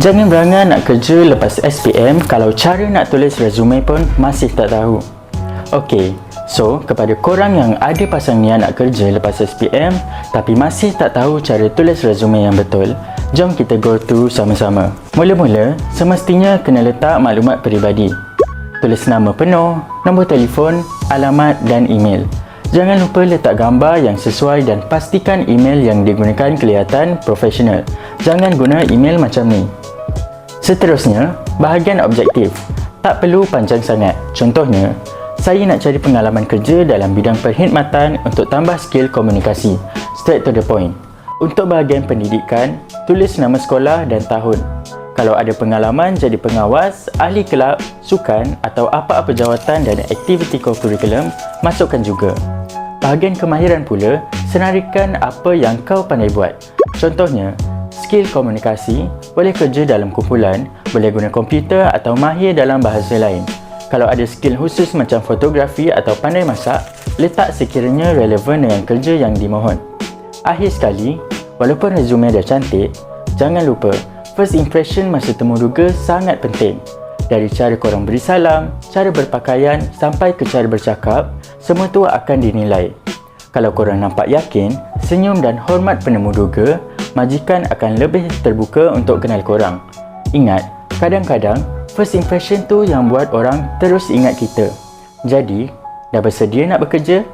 Jangan berangan nak kerja lepas SPM kalau cara nak tulis resume pun masih tak tahu. Okey, so kepada korang yang ada pasang niat nak kerja lepas SPM tapi masih tak tahu cara tulis resume yang betul, jom kita go through sama-sama. Mula-mula, semestinya kena letak maklumat peribadi. Tulis nama penuh, nombor telefon, alamat dan email. Jangan lupa letak gambar yang sesuai dan pastikan email yang digunakan kelihatan profesional. Jangan guna email macam ni. Seterusnya, bahagian objektif. Tak perlu panjang sangat. Contohnya, saya nak cari pengalaman kerja dalam bidang perkhidmatan untuk tambah skill komunikasi. Straight to the point. Untuk bahagian pendidikan, tulis nama sekolah dan tahun. Kalau ada pengalaman jadi pengawas, ahli kelab, sukan atau apa-apa jawatan dan aktiviti co-curriculum, masukkan juga. Bahagian kemahiran pula, senarikan apa yang kau pandai buat. Contohnya, skill komunikasi, boleh kerja dalam kumpulan, boleh guna komputer atau mahir dalam bahasa lain. Kalau ada skill khusus macam fotografi atau pandai masak, letak sekiranya relevan dengan kerja yang dimohon. Akhir sekali, walaupun resume dah cantik, jangan lupa first impression masa temu duga sangat penting. Dari cara korang beri salam, cara berpakaian sampai ke cara bercakap, semua tu akan dinilai. Kalau korang nampak yakin, senyum dan hormat penemu duga, majikan akan lebih terbuka untuk kenal korang. Ingat, kadang-kadang first impression tu yang buat orang terus ingat kita. Jadi, dah bersedia nak bekerja?